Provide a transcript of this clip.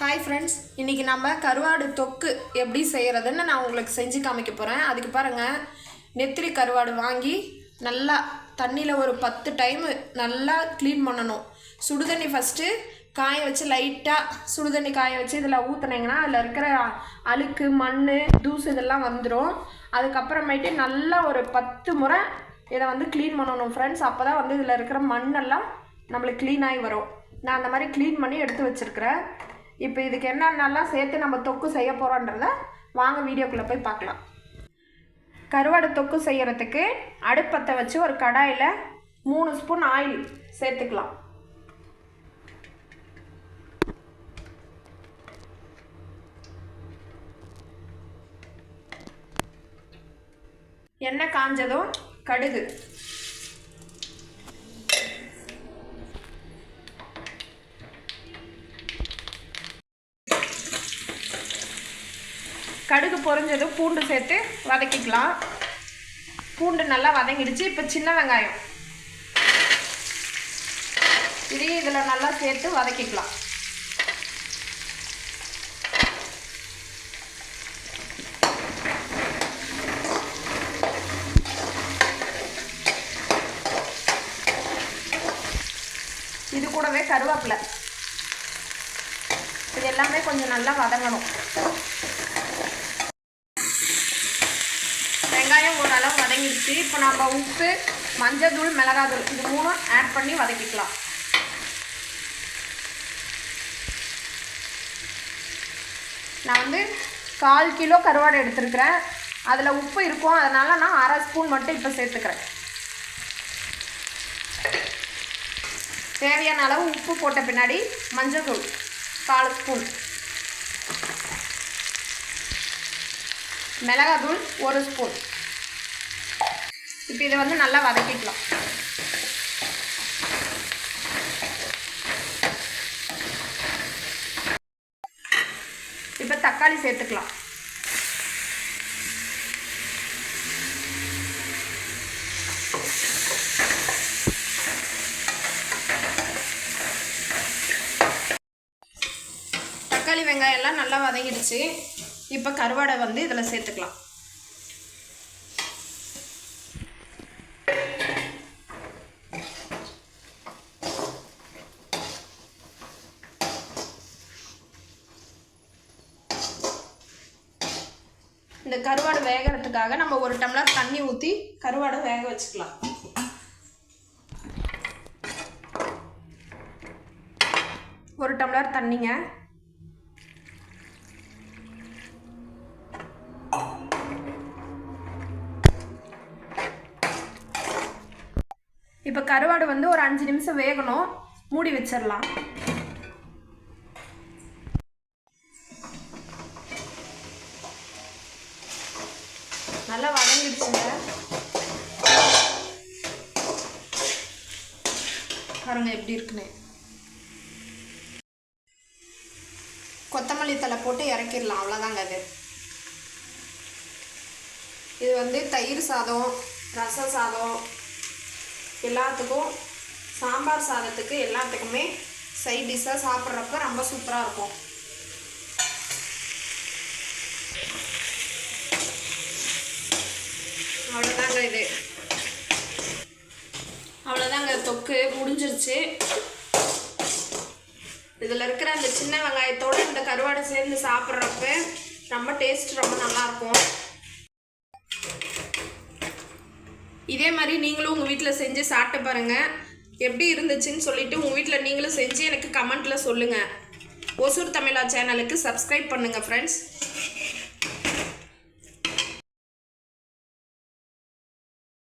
Hi friends இன்றைக்கி நம்ம கருவாடு தொக்கு எப்படி செய்கிறதுன்னு நான் உங்களுக்கு செஞ்சு காமிக்க போகிறேன் அதுக்கு பாருங்கள் நெத்திரி கருவாடு வாங்கி நல்லா தண்ணியில் ஒரு பத்து டைமு நல்லா க்ளீன் பண்ணணும். சுடுதண்ணி ஃபஸ்ட்டு காய வச்சு லைட்டாக சுடுதண்ணி காய வச்சு இதில் ஊற்றுனீங்கன்னா அதில் இருக்கிற அழுக்கு மண் தூசு இதெல்லாம் வந்துடும் அதுக்கப்புறமேட்டு நல்லா ஒரு பத்து முறை இதை வந்து க்ளீன் பண்ணணும் ஃப்ரெண்ட்ஸ் அப்போ தான் வந்து இதில் இருக்கிற மண்ணெல்லாம் நம்மளுக்கு க்ளீனாகி வரும். நான் அந்த மாதிரி க்ளீன் பண்ணி எடுத்து வச்சுருக்கிறேன். இப்போ இதுக்கு என்னென்னலாம் சேர்த்து நம்ம தொக்கு செய்ய போகிறோன்றத வாங்க வீடியோக்குள்ளே போய் பார்க்கலாம். கருவாடு தொக்கு செய்யறதுக்கு அடுப்பத்தை வச்சு ஒரு கடாயில் மூணு ஸ்பூன் ஆயில் சேர்த்துக்கலாம். எண்ணெய் காஞ்சதும் கடுகு. பொறிஞ்சதும் பூண்டு சேர்த்து வதக்கிக்கலாம். பூண்டு நல்லா வதங்கிடுச்சு. இப்போ சின்ன வெங்காயம். இதையும் இதில் நல்லா சேர்த்து வதக்கிக்கலாம். இது கூடவே கருவேப்பிலை. இது எல்லாமே கொஞ்சம் நல்லா வதங்கணும். வெங்காயம் ஓரளவு வதங்கிடுச்சு. இப்போ நம்ம உப்பு மஞ்சள் தூள் மிளகாத்தூள் இது மூணும் ஆட் பண்ணி வதக்கிக்கலாம். நான் வந்து கால் கிலோ கருவாடு எடுத்துருக்கிறேன். அதில் உப்பு இருக்கும். அதனால் நான் அரை ஸ்பூன் மட்டும் இப்போ சேர்த்துக்கிறேன். தேவையான அளவு உப்பு போட்ட பின்னாடி மஞ்சள் தூள் கால் ஸ்பூன். மிளகாத்தூள் ஒரு ஸ்பூன். இப்போ இதை வந்து நல்லா வதக்கிக்கலாம். இப்போ தக்காளி சேர்த்துக்கலாம். தக்காளி வெங்காயம் எல்லாம் நல்லா வதங்கிடுச்சு. இப்போ கருவாடை வந்து இதில் சேர்த்துக்கலாம். இந்த கருவாடு வேகிறதுக்காக நம்ம ஒரு டம்ளர் தண்ணி ஊற்றி கருவாடை வேக வச்சுக்கலாம். ஒரு டம்ளர் தண்ணிங்க. இப்போ கருவாடு வந்து ஒரு அஞ்சு நிமிஷம் வேகணும். மூடி வச்சிடலாம். நல்லா வதங்கிடுச்சுங்க. பாருங்க எப்படி இருக்குன்னு. கொத்தமல்லி தலை போட்டு இறக்கிடலாம். அவ்வளோதாங்க அது. இது வந்து தயிர் சாதம் ரச சாதம் எல்லாத்துக்கும் சாம்பார் சாதத்துக்கு எல்லாத்துக்குமே சைட் டிஷ்ஷாக சாப்பிட்றப்ப ரொம்ப சூப்பராக இருக்கும் அவ்வளோதாங்க இது அவ்வளோதாங்க தொக்கு முடிஞ்சிருச்சு. இதில் இருக்கிற அந்த சின்ன வெங்காயத்தோடு இந்த கருவாடை சேர்ந்து சாப்பிட்றப்ப ரொம்ப டேஸ்ட் ரொம்ப நல்லாயிருக்கும். இதே மாதிரி நீங்களும் உங்கள் வீட்டில் செஞ்சு சாப்பிட்டு பாருங்கள் எப்படி இருந்துச்சுன்னு சொல்லிட்டு உங்கள் வீட்டில் நீங்களும் செஞ்சு எனக்கு கமெண்ட்டில் சொல்லுங்கள் ஒசூர் தமிழா சேனலுக்கு சப்ஸ்கிரைப் பண்ணுங்கள் ஃப்ரெண்ட்ஸ்